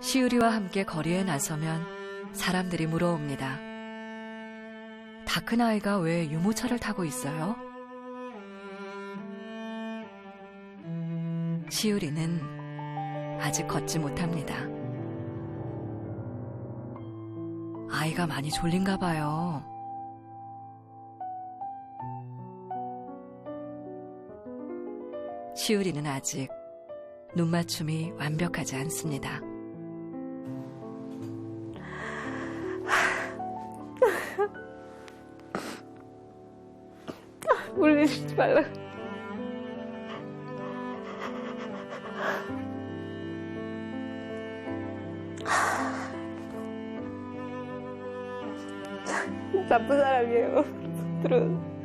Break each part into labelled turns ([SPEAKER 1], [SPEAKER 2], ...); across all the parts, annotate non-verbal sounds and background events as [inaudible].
[SPEAKER 1] 시우리와 함께 거리에 나서면 사람들이 물어옵니다. 다 큰 아이가 왜 유모차를 타고 있어요? 시우리는 아직 걷지 못합니다. 아이가 많이 졸린가 봐요. 시우리는 아직 눈맞춤이 완벽하지 않습니다. [laughs]
[SPEAKER 2] 울리지 말라. [laughs] 나쁜 사람이에요. [laughs] 들은.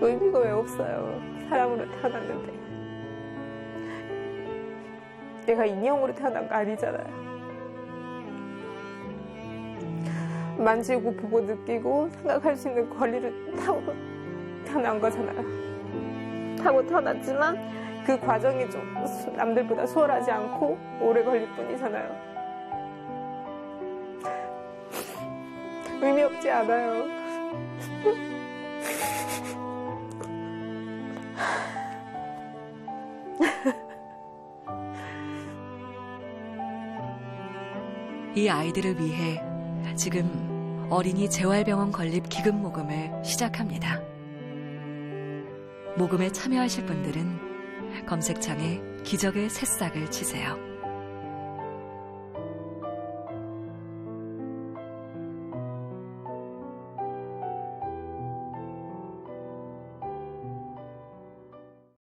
[SPEAKER 2] 의미가 왜 없어요. 사람으로 태어났는데. 내가 인형으로 태어난 거 아니잖아요. 만지고 보고 느끼고 생각할 수 있는 권리를 타고 태어난 거잖아요. 타고 태어났지만 그 과정이 좀 수- 남들보다 수월하지 않고 오래 걸릴 뿐이잖아요. 의미 없지 않아요. [laughs]
[SPEAKER 1] 이 아이들을 위해 지금 어린이 재활병원 건립 기금 모금을 시작합니다. 모금에 참여하실 분들은 검색창에 기적의 새싹을 치세요.